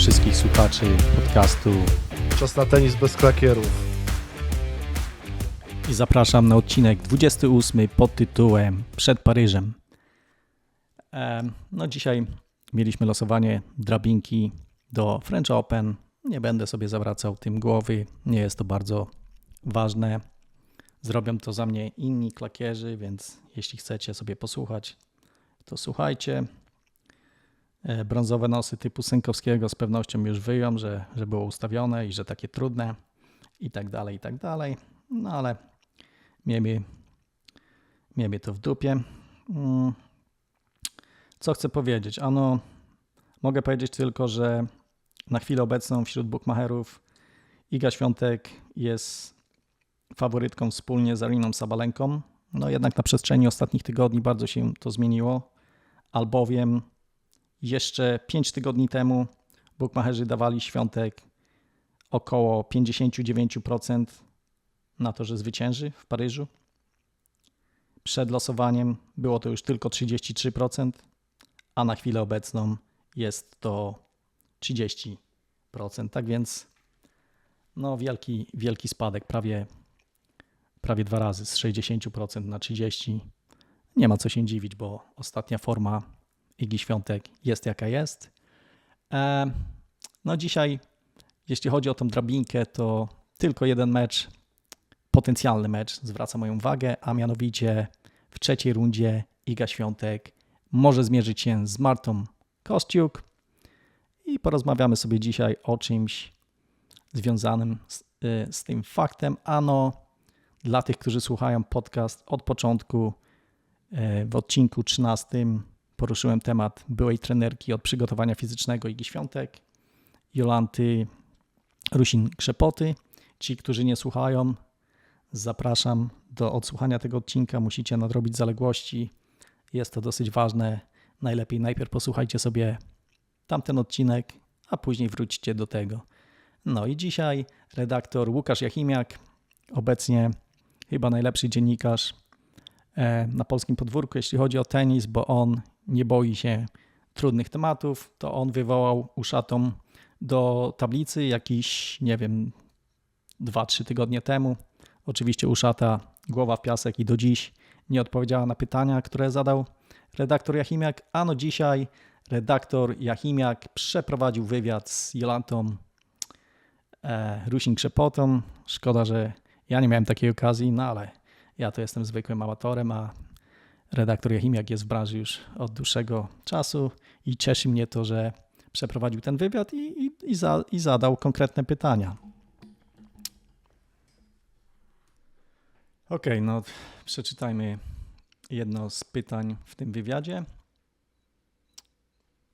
wszystkich słuchaczy podcastu Czas na tenis bez klakierów. i zapraszam na odcinek 28 pod tytułem Przed Paryżem. Em, No dzisiaj mieliśmy losowanie drabinki do French Open. Nie będę sobie zawracał tym głowy, nie jest to bardzo ważne. Zrobią to za mnie inni klakierzy, więc jeśli chcecie sobie posłuchać, to słuchajcie. E, Brązowe nosy typu Sękowskiego z pewnością już wyją, że, że było ustawione i że takie trudne i tak dalej, i tak dalej. No ale miejmy, miejmy to w dupie. Mm. Co chcę powiedzieć? Ano, mogę powiedzieć tylko, że na chwilę obecną wśród bookmacherów Iga Świątek jest faworytką wspólnie z Ariną Sabalenką. No jednak na przestrzeni ostatnich tygodni bardzo się to zmieniło, albowiem jeszcze 5 tygodni temu bookmacherzy dawali Świątek około 59% na to, że zwycięży w Paryżu. Przed losowaniem było to już tylko 33%, a na chwilę obecną jest to 30%. Tak więc no wielki, wielki spadek, prawie, prawie dwa razy z 60% na 30%. Nie ma co się dziwić, bo ostatnia forma Igi Świątek jest jaka jest. E, no dzisiaj, jeśli chodzi o tą drabinkę, to tylko jeden mecz potencjalny mecz zwraca moją uwagę, a mianowicie w trzeciej rundzie Iga Świątek może zmierzyć się z Martą Kościuk i porozmawiamy sobie dzisiaj o czymś związanym z, y, z tym faktem. Ano, dla tych, którzy słuchają podcast od początku, y, w odcinku 13 poruszyłem temat byłej trenerki od przygotowania fizycznego Igi Świątek, Jolanty Rusin-Krzepoty. Ci, którzy nie słuchają, Zapraszam do odsłuchania tego odcinka. Musicie nadrobić zaległości. Jest to dosyć ważne. Najlepiej najpierw posłuchajcie sobie tamten odcinek, a później wróćcie do tego. No i dzisiaj redaktor Łukasz Jachimiak, obecnie chyba najlepszy dziennikarz e, na polskim podwórku, jeśli chodzi o tenis, bo on nie boi się trudnych tematów. To on wywołał uszatom do tablicy jakiś, nie wiem, 2-3 tygodnie temu. Oczywiście uszata głowa w piasek i do dziś nie odpowiedziała na pytania, które zadał redaktor Jachimiak. Ano dzisiaj redaktor Jachimiak przeprowadził wywiad z Jolantą e, Rusin-Krzepotą. Szkoda, że ja nie miałem takiej okazji, no ale ja to jestem zwykłym amatorem, a redaktor Jachimiak jest w branży już od dłuższego czasu i cieszy mnie to, że przeprowadził ten wywiad i, i, i, za, i zadał konkretne pytania. Okej, no przeczytajmy jedno z pytań w tym wywiadzie.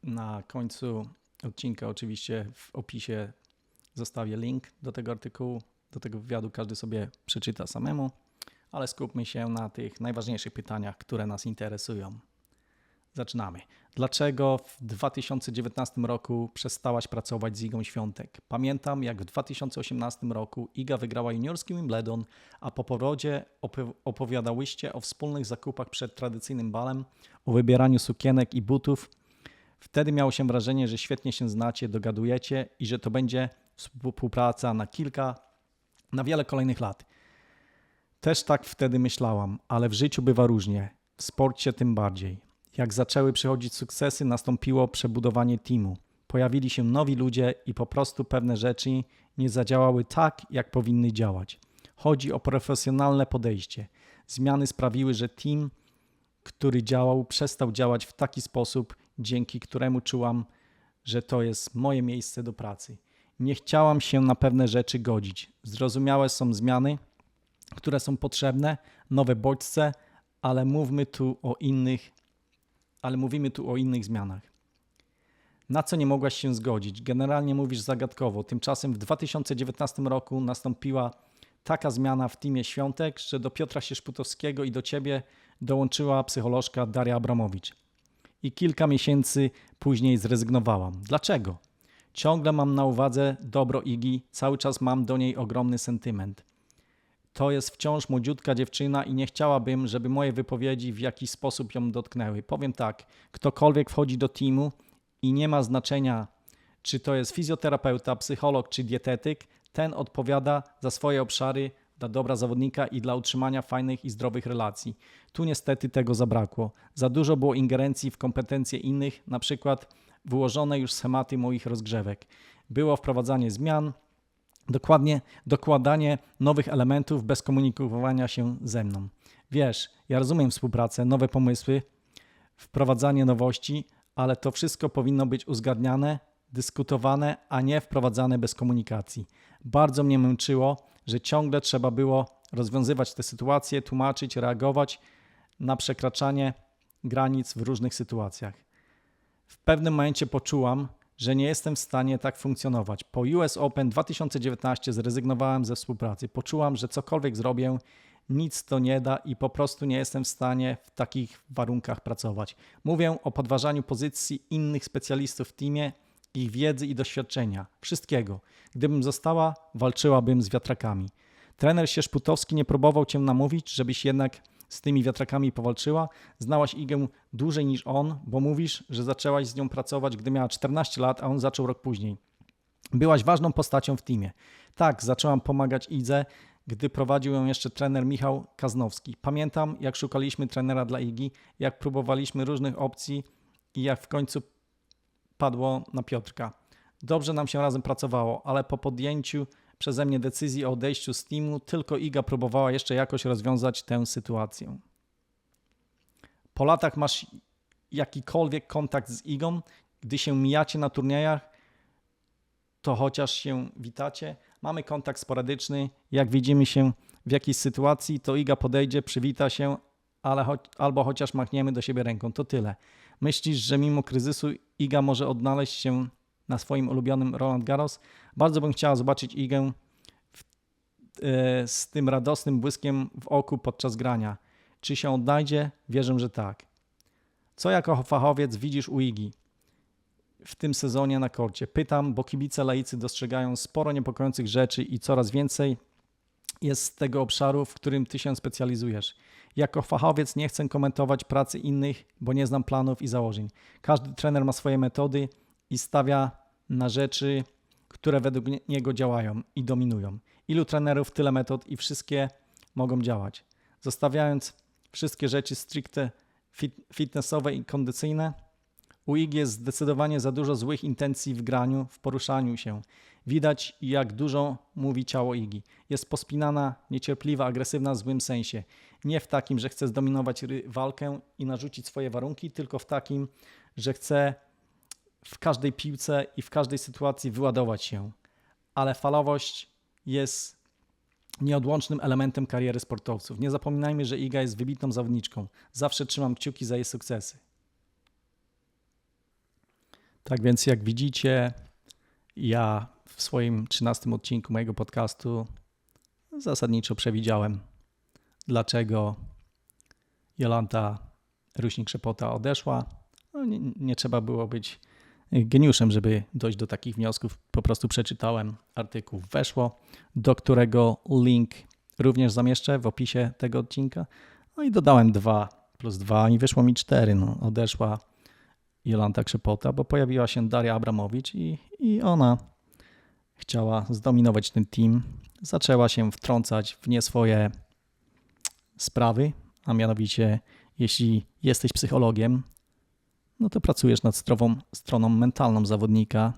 Na końcu odcinka oczywiście w opisie zostawię link do tego artykułu, do tego wywiadu. Każdy sobie przeczyta samemu, ale skupmy się na tych najważniejszych pytaniach, które nas interesują. Zaczynamy. Dlaczego w 2019 roku przestałaś pracować z Igą Świątek? Pamiętam, jak w 2018 roku Iga wygrała juniorski Wimbledon, a po opo- opowiadałyście o wspólnych zakupach przed tradycyjnym balem, o wybieraniu sukienek i butów. Wtedy miało się wrażenie, że świetnie się znacie, dogadujecie i że to będzie współpraca na kilka, na wiele kolejnych lat. Też tak wtedy myślałam, ale w życiu bywa różnie, w sporcie tym bardziej. Jak zaczęły przychodzić sukcesy, nastąpiło przebudowanie teamu. Pojawili się nowi ludzie i po prostu pewne rzeczy nie zadziałały tak, jak powinny działać. Chodzi o profesjonalne podejście. Zmiany sprawiły, że team, który działał, przestał działać w taki sposób, dzięki któremu czułam, że to jest moje miejsce do pracy. Nie chciałam się na pewne rzeczy godzić. Zrozumiałe są zmiany, które są potrzebne, nowe bodźce, ale mówmy tu o innych ale mówimy tu o innych zmianach. Na co nie mogłaś się zgodzić? Generalnie mówisz zagadkowo. Tymczasem w 2019 roku nastąpiła taka zmiana w teamie Świątek, że do Piotra Sierzputowskiego i do ciebie dołączyła psycholożka Daria Abramowicz. I kilka miesięcy później zrezygnowałam. Dlaczego? Ciągle mam na uwadze dobro Igi, cały czas mam do niej ogromny sentyment to jest wciąż młodziutka dziewczyna i nie chciałabym, żeby moje wypowiedzi w jakiś sposób ją dotknęły. Powiem tak, ktokolwiek wchodzi do teamu i nie ma znaczenia, czy to jest fizjoterapeuta, psycholog czy dietetyk, ten odpowiada za swoje obszary dla dobra zawodnika i dla utrzymania fajnych i zdrowych relacji. Tu niestety tego zabrakło. Za dużo było ingerencji w kompetencje innych, na przykład wyłożone już schematy moich rozgrzewek. Było wprowadzanie zmian, dokładnie dokładanie nowych elementów bez komunikowania się ze mną. Wiesz, ja rozumiem współpracę, nowe pomysły, wprowadzanie nowości, ale to wszystko powinno być uzgadniane, dyskutowane, a nie wprowadzane bez komunikacji. Bardzo mnie męczyło, że ciągle trzeba było rozwiązywać te sytuacje, tłumaczyć, reagować na przekraczanie granic w różnych sytuacjach. W pewnym momencie poczułam, że nie jestem w stanie tak funkcjonować. Po US Open 2019 zrezygnowałem ze współpracy. Poczułam, że cokolwiek zrobię, nic to nie da i po prostu nie jestem w stanie w takich warunkach pracować. Mówię o podważaniu pozycji innych specjalistów w teamie, ich wiedzy i doświadczenia, wszystkiego. Gdybym została, walczyłabym z wiatrakami. Trener Sierzputowski nie próbował cię namówić, żebyś jednak z tymi wiatrakami powalczyła. Znałaś Igę dłużej niż on, bo mówisz, że zaczęłaś z nią pracować, gdy miała 14 lat, a on zaczął rok później. Byłaś ważną postacią w teamie. Tak, zaczęłam pomagać Idze, gdy prowadził ją jeszcze trener Michał Kaznowski. Pamiętam, jak szukaliśmy trenera dla Igi, jak próbowaliśmy różnych opcji i jak w końcu padło na Piotrka. Dobrze nam się razem pracowało, ale po podjęciu przeze mnie decyzji o odejściu z teamu, tylko Iga próbowała jeszcze jakoś rozwiązać tę sytuację. Po latach masz jakikolwiek kontakt z Igą, gdy się mijacie na turniejach, to chociaż się witacie. Mamy kontakt sporadyczny. Jak widzimy się w jakiejś sytuacji, to Iga podejdzie, przywita się, ale cho albo chociaż machniemy do siebie ręką. To tyle. Myślisz, że mimo kryzysu Iga może odnaleźć się na swoim ulubionym Roland Garros? Bardzo bym chciała zobaczyć Igę w, e, z tym radosnym błyskiem w oku podczas grania. Czy się odnajdzie? Wierzę, że tak. Co jako fachowiec widzisz u Igi w tym sezonie na korcie? Pytam, bo kibice laicy dostrzegają sporo niepokojących rzeczy i coraz więcej jest z tego obszaru, w którym ty się specjalizujesz. Jako fachowiec nie chcę komentować pracy innych, bo nie znam planów i założeń. Każdy trener ma swoje metody i stawia na rzeczy, które według niego działają i dominują. Ilu trenerów, tyle metod i wszystkie mogą działać. Zostawiając wszystkie rzeczy stricte fit fitnessowe i kondycyjne, u IG jest zdecydowanie za dużo złych intencji w graniu, w poruszaniu się. Widać, jak dużo mówi ciało Igi. Jest pospinana, niecierpliwa, agresywna w złym sensie. Nie w takim, że chce zdominować walkę i narzucić swoje warunki, tylko w takim, że chce w każdej piłce i w każdej sytuacji wyładować się. Ale falowość jest nieodłącznym elementem kariery sportowców. Nie zapominajmy, że Iga jest wybitną zawodniczką. Zawsze trzymam kciuki za jej sukcesy. Tak więc, jak widzicie, ja w swoim 13 odcinku mojego podcastu zasadniczo przewidziałem, dlaczego Jolanta Ruśnik-Szepota odeszła. No, nie, nie trzeba było być geniuszem, żeby dojść do takich wniosków. Po prostu przeczytałem artykuł Weszło, do którego link również zamieszczę w opisie tego odcinka. No i dodałem 2 plus 2 i wyszło mi 4. No, odeszła Jolanta Krzepota, bo pojawiła się Daria Abramowicz i, i ona chciała zdominować ten team. Zaczęła się wtrącać w nie swoje sprawy, a mianowicie jeśli jesteś psychologiem, no to pracujesz nad stroną mentalną zawodnika,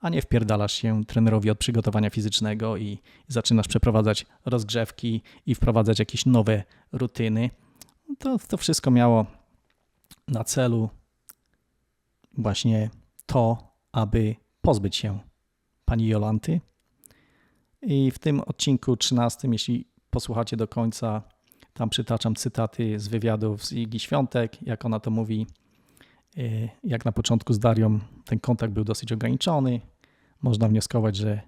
a nie wpierdalasz się trenerowi od przygotowania fizycznego i zaczynasz przeprowadzać rozgrzewki i wprowadzać jakieś nowe rutyny. To, to wszystko miało na celu właśnie to, aby pozbyć się pani Jolanty. I w tym odcinku 13, jeśli posłuchacie do końca, tam przytaczam cytaty z wywiadów z Igi Świątek, jak ona to mówi, jak na początku z Darią ten kontakt był dosyć ograniczony. Można wnioskować, że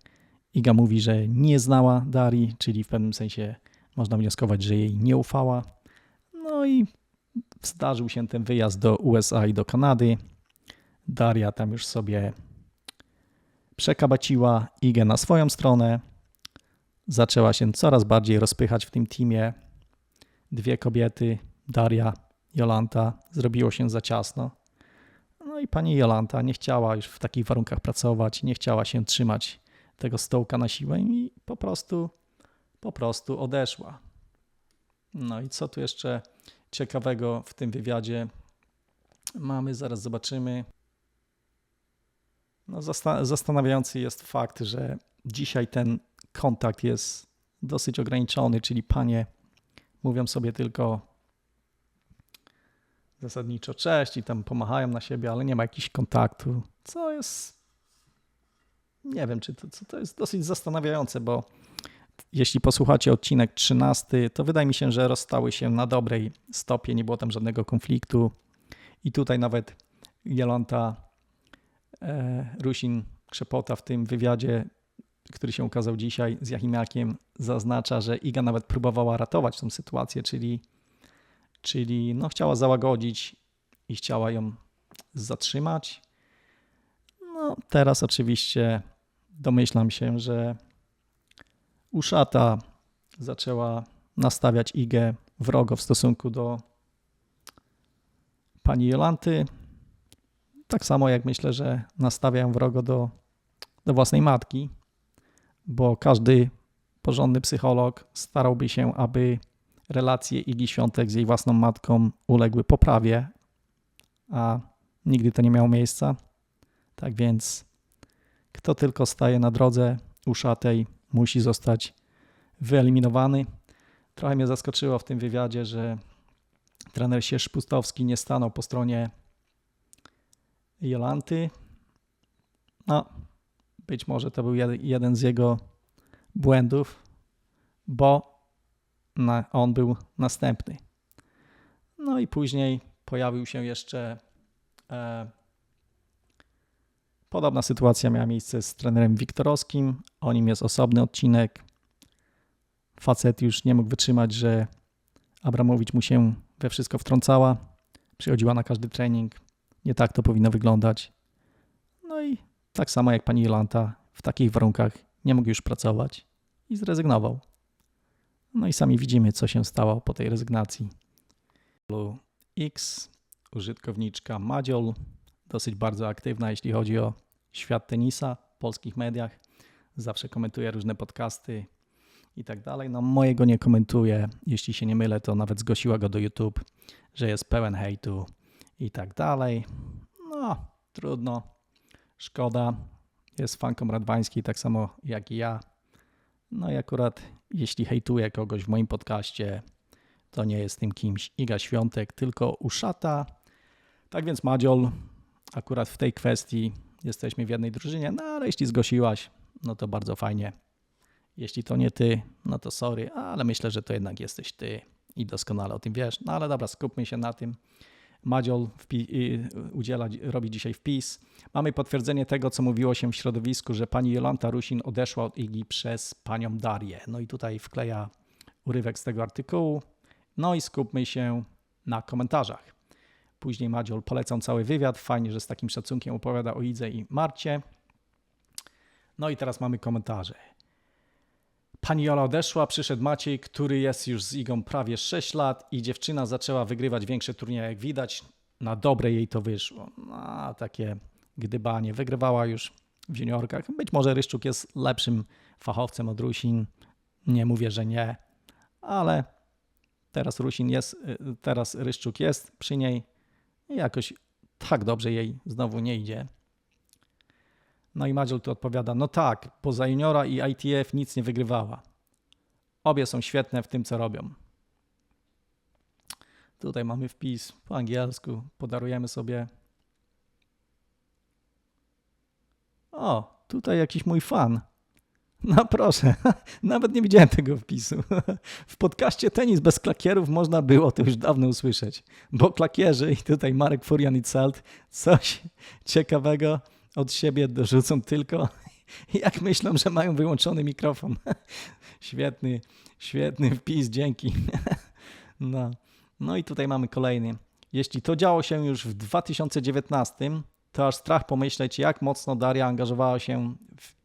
Iga mówi, że nie znała Darii, czyli w pewnym sensie można wnioskować, że jej nie ufała. No i zdarzył się ten wyjazd do USA i do Kanady. Daria tam już sobie przekabaciła Igę na swoją stronę. Zaczęła się coraz bardziej rozpychać w tym teamie. Dwie kobiety, Daria, Jolanta, zrobiło się za ciasno. No i pani Jolanta nie chciała już w takich warunkach pracować, nie chciała się trzymać tego stołka na siłę i po prostu, po prostu odeszła. No i co tu jeszcze ciekawego w tym wywiadzie mamy? Zaraz zobaczymy. No, zasta- zastanawiający jest fakt, że dzisiaj ten kontakt jest dosyć ograniczony, czyli panie mówią sobie tylko zasadniczo cześć i tam pomachają na siebie, ale nie ma jakiegoś kontaktu, co jest nie wiem, czy to, to jest dosyć zastanawiające, bo jeśli posłuchacie odcinek 13, to wydaje mi się, że rozstały się na dobrej stopie, nie było tam żadnego konfliktu. I tutaj nawet Jolanta e, Rusin Krzepota w tym wywiadzie, który się ukazał dzisiaj z Jachimiakiem, zaznacza, że Iga nawet próbowała ratować tą sytuację, czyli, czyli no, chciała załagodzić i chciała ją zatrzymać. No, teraz oczywiście domyślam się, że Uszata zaczęła nastawiać Igę wrogo w stosunku do pani Jolanty. Tak samo jak myślę, że nastawiają wrogo do, do własnej matki, bo każdy porządny psycholog starałby się, aby relacje Igi Świątek z jej własną matką uległy poprawie, a nigdy to nie miało miejsca. Tak więc kto tylko staje na drodze uszatej, musi zostać wyeliminowany. Trochę mnie zaskoczyło w tym wywiadzie, że trener Sierz-Pustowski nie stanął po stronie Jolanty. No, być może to był jed- jeden z jego błędów, bo na, on był następny. No i później pojawił się jeszcze e, Podobna sytuacja miała miejsce z trenerem Wiktorowskim. O nim jest osobny odcinek. Facet już nie mógł wytrzymać, że Abramowicz mu się we wszystko wtrącała. Przychodziła na każdy trening. Nie tak to powinno wyglądać. No i tak samo jak pani Jolanta, w takich warunkach nie mógł już pracować i zrezygnował. No i sami widzimy, co się stało po tej rezygnacji. X, użytkowniczka Madziol, dosyć bardzo aktywna, jeśli chodzi o świat tenisa w polskich mediach. Zawsze komentuje różne podcasty i tak dalej. No mojego nie komentuje. Jeśli się nie mylę, to nawet zgłosiła go do YouTube, że jest pełen hejtu i tak dalej. No, trudno. Szkoda. Jest fanką Radwańskiej, tak samo jak i ja. No i akurat jeśli hejtuje kogoś w moim podcaście, to nie jest tym kimś Iga Świątek, tylko Uszata. Tak więc Madziol, akurat w tej kwestii jesteśmy w jednej drużynie, no ale jeśli zgłosiłaś, no to bardzo fajnie. Jeśli to nie ty, no to sorry, ale myślę, że to jednak jesteś ty i doskonale o tym wiesz. No ale dobra, skupmy się na tym. Madziol y, udziela, robi dzisiaj wpis. Mamy potwierdzenie tego, co mówiło się w środowisku, że pani Jolanta Rusin odeszła od Igi przez panią Darię. No i tutaj wkleja urywek z tego artykułu. No i skupmy się na komentarzach. Później Madziol polecam cały wywiad. Fajnie, że z takim szacunkiem opowiada o Idze i Marcie. No i teraz mamy komentarze. Pani Jola odeszła, przyszedł Maciej, który jest już z Igą prawie 6 lat i dziewczyna zaczęła wygrywać większe turnieje, jak widać. Na dobre jej to wyszło. No, takie gdybanie. Wygrywała już w juniorkach. Być może Ryszczuk jest lepszym fachowcem od Rusin. Nie mówię, że nie, ale teraz Rusin jest, y, teraz Ryszczuk jest przy niej jakoś tak dobrze jej znowu nie idzie. No i Madziel tu odpowiada, no tak, poza juniora i ITF nic nie wygrywała. Obie są świetne w tym, co robią. Tutaj mamy wpis po angielsku, podarujemy sobie. O, tutaj jakiś mój fan. No proszę, nawet nie widziałem tego wpisu. W podcaście Tenis bez klakierów można było to już dawno usłyszeć, bo klakierzy i tutaj Marek Furian i Celt coś ciekawego od siebie dorzucą tylko jak myślą, że mają wyłączony mikrofon. Świetny, świetny wpis, dzięki. No, no i tutaj mamy kolejny. Jeśli to działo się już w 2019, to aż strach pomyśleć, jak mocno Daria angażowała się w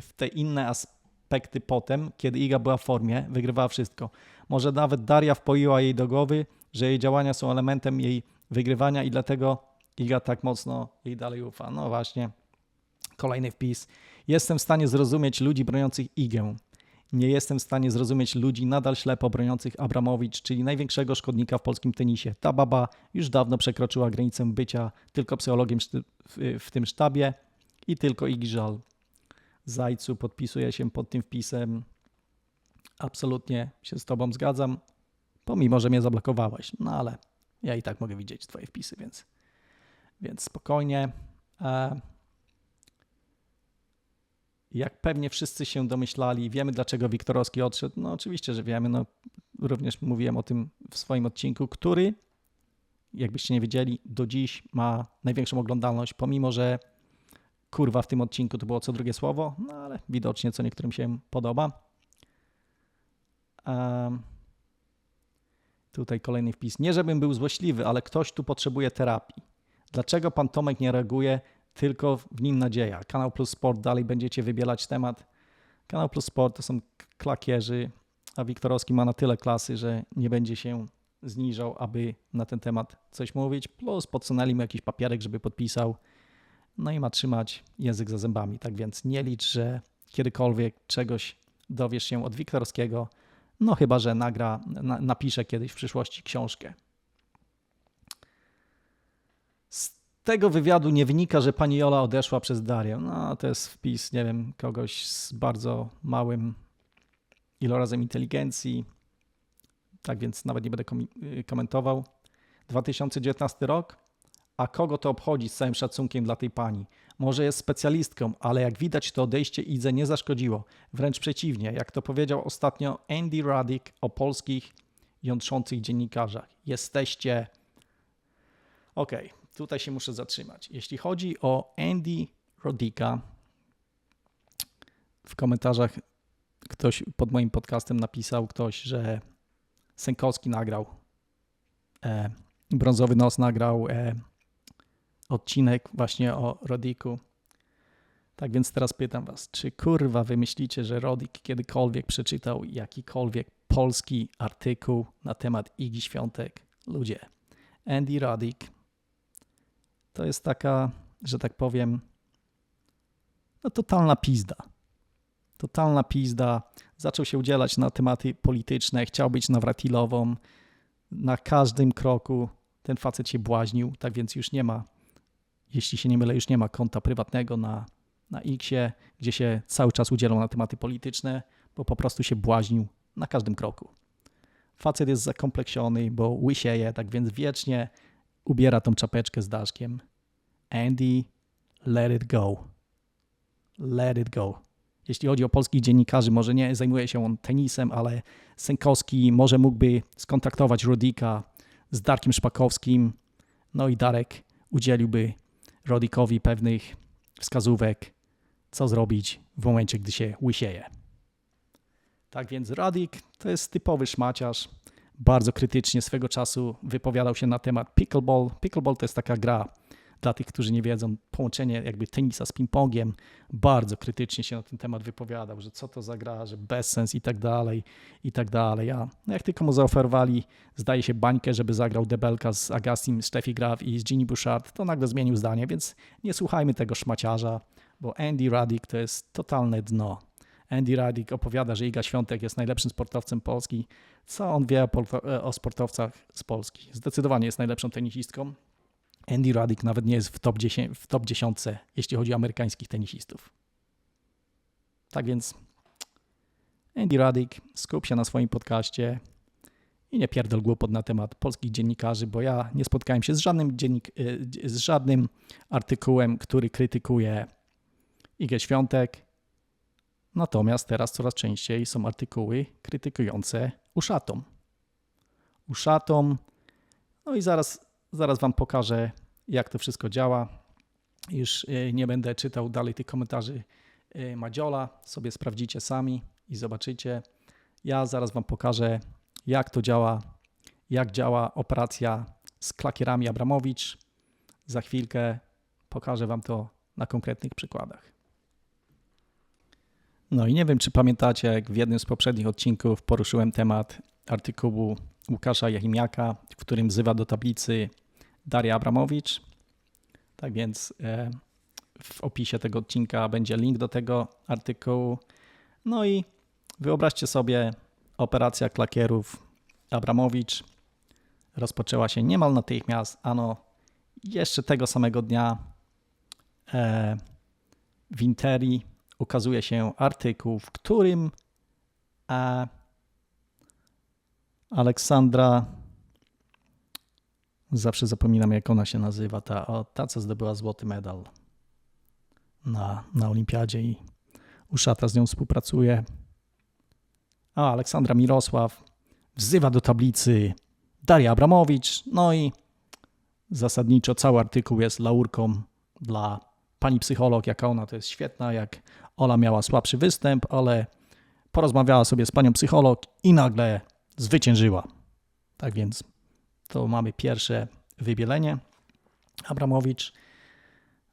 w te inne aspekty potem, kiedy Iga była w formie, wygrywała wszystko. Może nawet Daria wpoiła jej do głowy, że jej działania są elementem jej wygrywania i dlatego Iga tak mocno jej dalej ufa. No właśnie, kolejny wpis. Jestem w stanie zrozumieć ludzi broniących Igę. Nie jestem w stanie zrozumieć ludzi nadal ślepo broniących Abramowicz, czyli największego szkodnika w polskim tenisie. Ta baba już dawno przekroczyła granicę bycia tylko psychologiem w, tym sztabie i tylko Igi żal. Zajcu podpisuję się pod tym wpisem. Absolutnie się z tobą zgadzam, pomimo, że mnie zablokowałeś. No ale ja i tak mogę widzieć twoje wpisy, więc, więc spokojnie. E, jak pewnie wszyscy się domyślali, wiemy dlaczego Wiktorowski odszedł. No oczywiście, że wiemy. No, również mówiłem o tym w swoim odcinku, który, jakbyście nie wiedzieli, do dziś ma największą oglądalność, pomimo że kurwa w tym odcinku to było co drugie słowo, no ale widocznie co niektórym się podoba. Um, tutaj kolejny wpis. Nie żebym był złośliwy, ale ktoś tu potrzebuje terapii. Dlaczego pan Tomek nie reaguje? Tylko w nim nadzieja. Kanał Plus Sport dalej będziecie wybielać temat. Kanał Plus Sport to są klakierzy, a Wiktorowski ma na tyle klasy, że nie będzie się zniżał, aby na ten temat coś mówić. Plus podsunęli mu jakiś papierek, żeby podpisał. No i ma trzymać język za zębami. Tak więc nie licz, że kiedykolwiek czegoś dowiesz się od Wiktorowskiego, no chyba, że nagra, na, napisze kiedyś w przyszłości książkę. Z tego wywiadu nie wynika, że pani Jola odeszła przez Darię. No to jest wpis, nie wiem, kogoś z bardzo małym ilorazem inteligencji. Tak więc nawet nie będę komi- komentował. 2019 rok. A kogo to obchodzi z całym szacunkiem dla tej pani? Może jest specjalistką, ale jak widać, to odejście Idze nie zaszkodziło. Wręcz przeciwnie, jak to powiedział ostatnio Andy Raddick o polskich jątrzących dziennikarzach. Jesteście. Okej, okay, tutaj się muszę zatrzymać. Jeśli chodzi o Andy Rodicka, w komentarzach ktoś pod moim podcastem napisał ktoś, że Sękowski nagrał, e, Brązowy Nos nagrał e, odcinek właśnie o Rodiku. Tak więc teraz pytam was, czy kurwa wy myślicie, że Rodik kiedykolwiek przeczytał jakikolwiek polski artykuł na temat Igi Świątek? Ludzie, Andy Roddick to jest taka, że tak powiem, no totalna pizda. Totalna pizda. Zaczął się udzielać na tematy polityczne, chciał być nawratilową. Na każdym kroku ten facet się błaźnił, tak więc już nie ma jeśli się nie mylę, już nie ma konta prywatnego na, na Xie, gdzie się cały czas udzielał na tematy polityczne, bo po prostu się błaźnił na każdym kroku. Facet jest zakompleksiony, bo łysieje, tak więc wiecznie ubiera tą czapeczkę z daszkiem. Andy, let it go. Let it go. Jeśli chodzi o polskich dziennikarzy, może nie zajmuje się on tenisem, ale Sękowski może mógłby skontaktować Rodika z Darkiem Szpakowskim, no i Darek udzieliłby Rodikowi pewnych wskazówek, co zrobić w momencie, gdy się łysieje. Tak więc Rodik to jest typowy szmaciarz. Bardzo krytycznie swego czasu wypowiadał się na temat pickleball. Pickleball to jest taka gra, dla tych, którzy nie wiedzą, połączenie jakby tenisa z ping-pongiem. Bardzo krytycznie się na ten temat wypowiadał, że co to za gra, że bez sens i tak dalej, i tak dalej. A jak tylko mu zaoferowali, zdaje się, bańkę, żeby zagrał debelka z Agassim, Steffi Graf i z Ginny Bouchard, to nagle zmienił zdanie, więc nie słuchajmy tego szmaciarza, bo Andy Raddick to jest totalne dno. Andy Raddick opowiada, że Iga Świątek jest najlepszym sportowcem Polski. Co on wie o, sportowcach z Polski? Zdecydowanie jest najlepszą tenisistką. Andy Raddick nawet nie jest w top, 10, w top 10, jeśli chodzi o amerykańskich tenisistów. Tak więc Andy Raddick, skup się na swoim podcaście i nie pierdol głupot na temat polskich dziennikarzy, bo ja nie spotkałem się z żadnym, dziennik, z żadnym artykułem, który krytykuje Igę Świątek. Natomiast teraz coraz częściej są artykuły krytykujące uszatom. Uszatom. No i zaraz Zaraz Wam pokażę, jak to wszystko działa. Już e, nie będę czytał dalej tych komentarzy e, Madziola. Sobie sprawdzicie sami i zobaczycie. Ja zaraz Wam pokażę, jak to działa, jak działa operacja z klakierami Abramowicz. Za chwilkę pokażę Wam to na konkretnych przykładach. No i nie wiem, czy pamiętacie, jak w jednym z poprzednich odcinków poruszyłem temat artykułu Łukasza Jachimiaka, w którym wzywa do tablicy Daria Abramowicz. Tak więc e, w opisie tego odcinka będzie link do tego artykułu. No i wyobraźcie sobie, operacja klakierów Abramowicz rozpoczęła się niemal natychmiast, ano jeszcze tego samego dnia e, w Interi ukazuje się artykuł, w którym e, Aleksandra, zawsze zapominam jak ona się nazywa, ta, ta co zdobyła złoty medal na, na olimpiadzie i Uszata z nią współpracuje. A Aleksandra Mirosław wzywa do tablicy Daria Abramowicz, no i zasadniczo cały artykuł jest laurką dla pani psycholog, jaka ona to jest świetna, jak Ola miała słabszy występ, ale porozmawiała sobie z panią psycholog i nagle zwyciężyła. Tak więc to mamy pierwsze wybielenie. Abramowicz,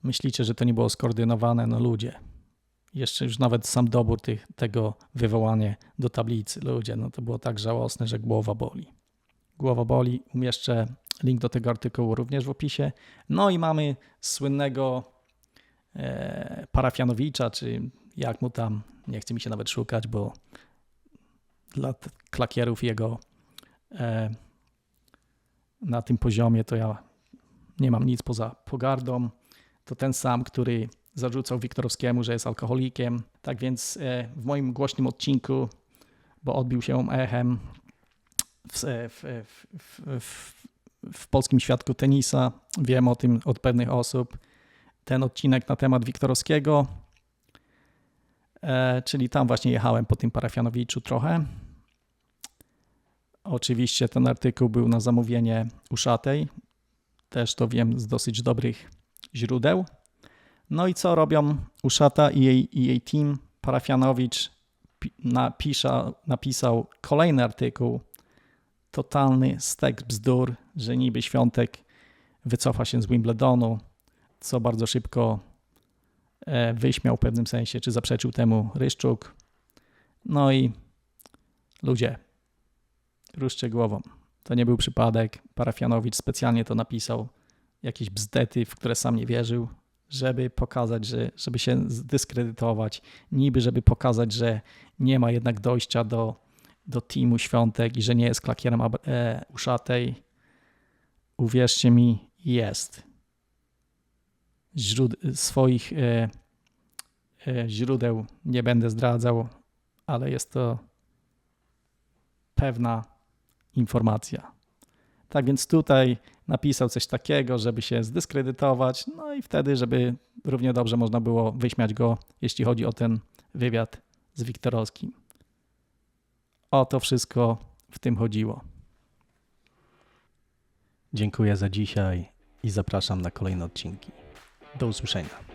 myślicie, że to nie było skoordynowane? No ludzie. Jeszcze już nawet sam dobór tych, tego wywołanie do tablicy. Ludzie, no to było tak żałosne, że głowa boli. Głowa boli. Umieszczę link do tego artykułu również w opisie. No i mamy słynnego parafianowicza, czy jak mu tam, nie chce mi się nawet szukać, bo dla klakierów jego e, na tym poziomie to ja nie mam nic poza pogardą. To ten sam, który zarzucał Wiktorowskiemu, że jest alkoholikiem. Tak więc e, w moim głośnym odcinku, bo odbił się echem w, w, w, w polskim świadku tenisa, wiem o tym od pewnych osób, ten odcinek na temat Wiktorowskiego, e, czyli tam właśnie jechałem po tym parafianowiczu trochę. Oczywiście ten artykuł był na zamówienie Uszatej, też to wiem z dosyć dobrych źródeł. No i co robią Uszata i jej, i jej team? Parafianowicz napisał kolejny artykuł, totalny stek bzdur, że niby Świątek wycofa się z Wimbledonu, co bardzo szybko e, wyśmiał w pewnym sensie, czy zaprzeczył temu Ryszczuk. No i ludzie, ruszcie głową. To nie był przypadek. Parafianowicz specjalnie to napisał, jakieś bzdety, w które sam nie wierzył, żeby pokazać, że, żeby się zdyskredytować, niby żeby pokazać, że nie ma jednak dojścia do, do teamu Świątek i że nie jest klakierem e, uszatej. Uwierzcie mi, jest. Swoich e, e, źródeł nie będę zdradzał, ale jest to pewna informacja. Tak więc tutaj napisał coś takiego, żeby się zdyskredytować, no i wtedy, żeby równie dobrze można było wyśmiać go, jeśli chodzi o ten wywiad z Wiktorowskim. O to wszystko w tym chodziło. Dziękuję za dzisiaj i zapraszam na kolejne odcinki. Do usłyszenia.